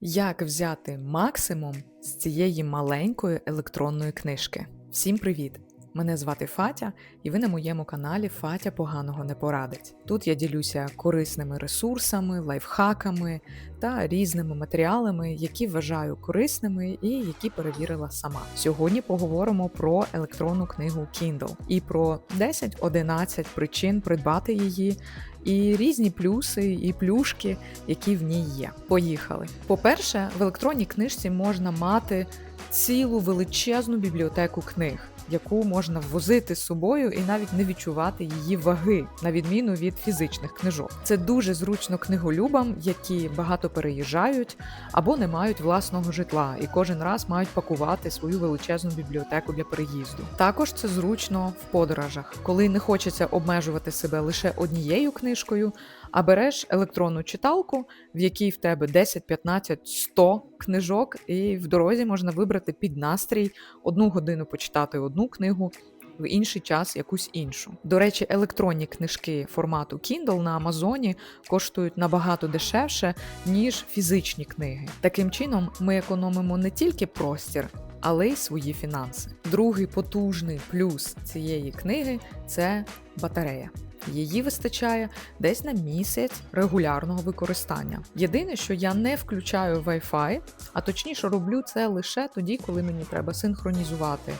Як взяти максимум з цієї маленької електронної книжки? Всім привіт! Мене звати Фатя, і ви на моєму каналі Фатя поганого не порадить. Тут я ділюся корисними ресурсами, лайфхаками та різними матеріалами, які вважаю корисними і які перевірила сама. Сьогодні поговоримо про електронну книгу Kindle і про 10-11 причин придбати її. І різні плюси і плюшки, які в ній є. Поїхали. По-перше, в електронній книжці можна мати цілу величезну бібліотеку книг яку можна возити з собою і навіть не відчувати її ваги, на відміну від фізичних книжок. Це дуже зручно книголюбам, які багато переїжджають або не мають власного житла, і кожен раз мають пакувати свою величезну бібліотеку для переїзду. Також це зручно в подорожах, коли не хочеться обмежувати себе лише однією книжкою а береш електронну читалку, в якій в тебе 10, 15, 100 книжок, і в дорозі можна вибрати під настрій одну годину почитати одну книгу. В інший час якусь іншу. До речі, електронні книжки формату Kindle на Амазоні коштують набагато дешевше, ніж фізичні книги. Таким чином, ми економимо не тільки простір, але й свої фінанси. Другий потужний плюс цієї книги це батарея. Її вистачає десь на місяць регулярного використання. Єдине, що я не включаю Wi-Fi, а точніше роблю це лише тоді, коли мені треба синхронізувати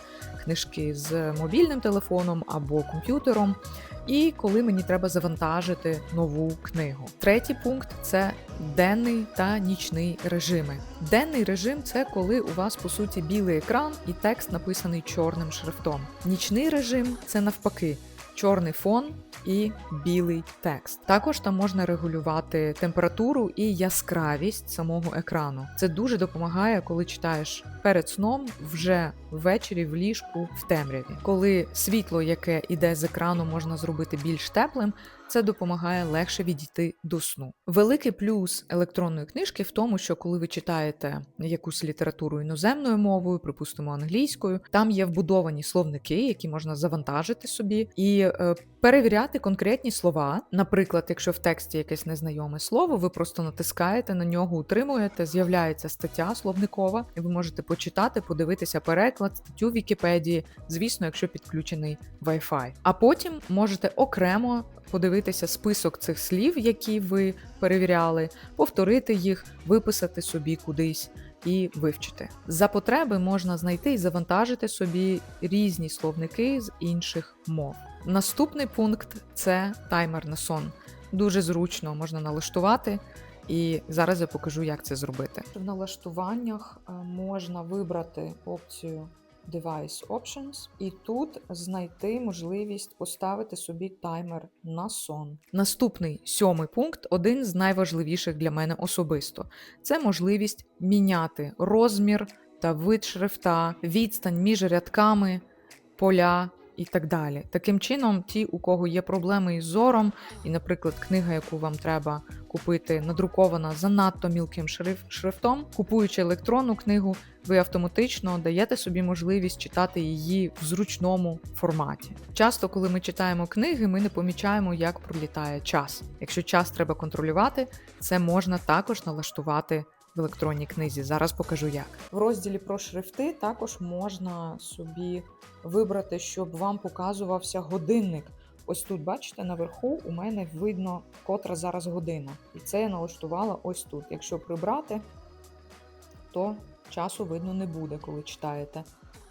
книжки з мобільним телефоном або комп'ютером. І коли мені треба завантажити нову книгу. Третій пункт це денний та нічний режими. Денний режим це коли у вас по суті білий екран і текст написаний чорним шрифтом. Нічний режим це навпаки чорний фон і білий текст. Також там можна регулювати температуру і яскравість самого екрану. Це дуже допомагає, коли читаєш перед сном вже ввечері в ліжку в темряві. Коли світло, яке іде з екрану, можна зробити більш теплим, це допомагає легше відійти до сну. Великий плюс електронної книжки в тому, що коли ви читаєте якусь літературу іноземною мовою, припустимо англійською, там є вбудовані словники, які можна завантажити собі і е, перевіряти конкретні слова. Наприклад, якщо в тексті якесь незнайоме слово, ви просто натискаєте на нього, утримуєте, з'являється стаття словникова, і ви можете почитати, подивитися переклад, статтю Вікіпедії, звісно, якщо підключений Wi-Fi. А потім можете окремо подивитися список цих слів, які ви перевіряли, повторити їх, виписати собі кудись. І вивчити за потреби можна знайти і завантажити собі різні словники з інших мов. Наступний пункт це таймер на сон. Дуже зручно можна налаштувати, і зараз я покажу, як це зробити. В налаштуваннях е, можна вибрати опцію Device Options і тут знайти можливість поставити собі таймер на сон. Наступний сьомий пункт один з найважливіших для мене особисто. Це можливість міняти розмір та вид шрифта, відстань між рядками, поля і так далі. Таким чином, ті, у кого є проблеми із зором, і, наприклад, книга, яку вам треба купити, надрукована занадто мілким шриф шрифтом, купуючи електронну книгу, ви автоматично даєте собі можливість читати її в зручному форматі. Часто, коли ми читаємо книги, ми не помічаємо, як пролітає час. Якщо час треба контролювати, це можна також налаштувати в електронній книзі. Зараз покажу як. В розділі про шрифти також можна собі вибрати, щоб вам показувався годинник. Ось тут, бачите, наверху у мене видно, котра зараз година. І це я налаштувала ось тут. Якщо прибрати, то часу видно не буде, коли читаєте.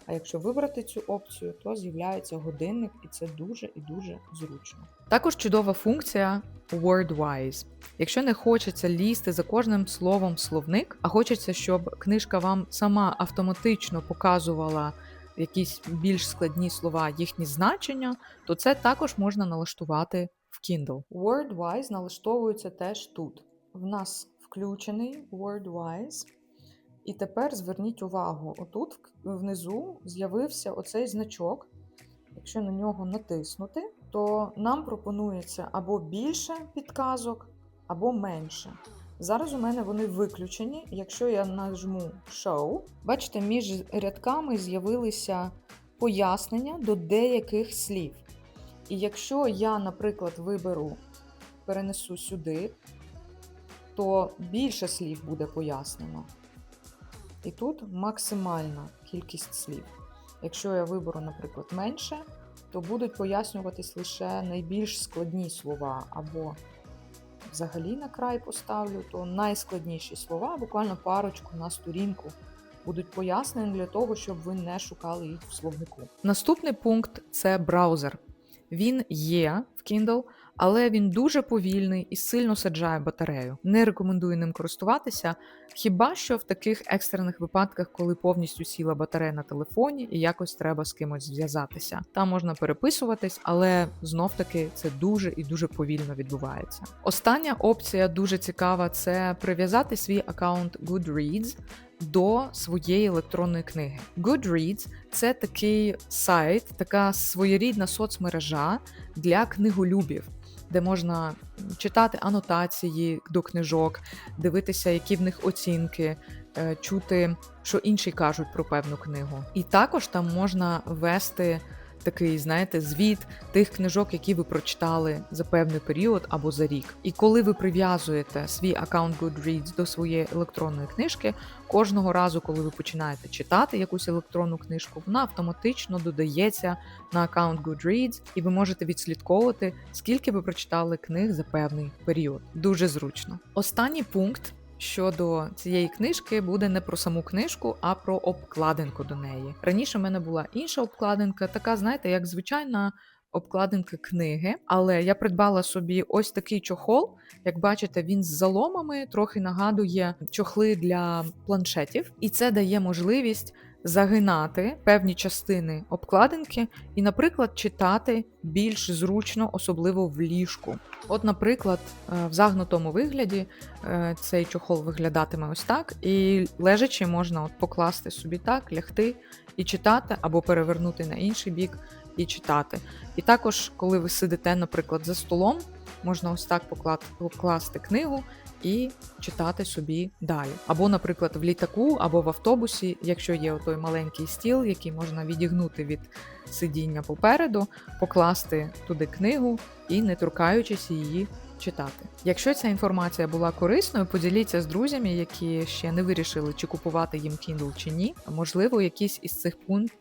А якщо вибрати цю опцію, то з'являється годинник, і це дуже і дуже зручно. Також чудова функція WordWise. Якщо не хочеться лізти за кожним словом словник, а хочеться, щоб книжка вам сама автоматично показувала якісь більш складні слова, їхні значення, то це також можна налаштувати в Kindle. WordWise налаштовується теж тут. В нас включений WordWise. І тепер зверніть увагу: отут внизу з'явився оцей значок. Якщо на нього натиснути, то нам пропонується або більше підказок, або менше. Зараз у мене вони виключені. Якщо я нажму Show, бачите, між рядками з'явилися пояснення до деяких слів. І якщо я, наприклад, виберу, перенесу сюди, то більше слів буде пояснено. І тут максимальна кількість слів. Якщо я виберу, наприклад, менше, то будуть пояснюватись лише найбільш складні слова, або взагалі на край поставлю, то найскладніші слова, буквально парочку на сторінку, будуть пояснені для того, щоб ви не шукали їх в словнику. Наступний пункт це браузер. Він є в Kindle, але він дуже повільний і сильно саджає батарею. Не рекомендую ним користуватися, хіба що в таких екстрених випадках, коли повністю сіла батарея на телефоні і якось треба з кимось зв'язатися. Там можна переписуватись, але знов таки це дуже і дуже повільно відбувається. Остання опція дуже цікава: це прив'язати свій аккаунт Goodreads до своєї електронної книги. Goodreads – це такий сайт, така своєрідна соцмережа для книголюбів, де можна читати анотації до книжок, дивитися, які в них оцінки, е, чути, що інші кажуть про певну книгу. І також там можна вести. Такий, знаєте, звіт тих книжок, які ви прочитали за певний період або за рік. І коли ви прив'язуєте свій аккаунт Goodreads до своєї електронної книжки, кожного разу, коли ви починаєте читати якусь електронну книжку, вона автоматично додається на аккаунт Goodreads, і ви можете відслідковувати, скільки ви прочитали книг за певний період. Дуже зручно. Останній пункт. Щодо цієї книжки буде не про саму книжку, а про обкладинку до неї. Раніше в мене була інша обкладинка, така, знаєте, як звичайна обкладинка книги. Але я придбала собі ось такий чохол. Як бачите, він з заломами трохи нагадує чохли для планшетів, і це дає можливість загинати певні частини обкладинки і, наприклад, читати більш зручно, особливо в ліжку. От, наприклад, е, в загнутому вигляді е, цей чохол виглядатиме ось так, і лежачи можна от покласти собі так, лягти і читати, або перевернути на інший бік і читати. І також, коли ви сидите, наприклад, за столом, можна ось так покласти книгу і читати собі далі. Або, наприклад, в літаку, або в автобусі, якщо є той маленький стіл, який можна відігнути від сидіння попереду, покласти туди книгу і, не торкаючись її, читати. Якщо ця інформація була корисною, поділіться з друзями, які ще не вирішили, чи купувати їм Kindle чи ні. Можливо, якісь із цих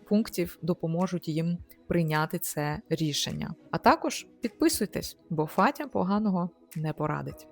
пунктів допоможуть їм прийняти це рішення. А також підписуйтесь, бо Фатя поганого не порадить.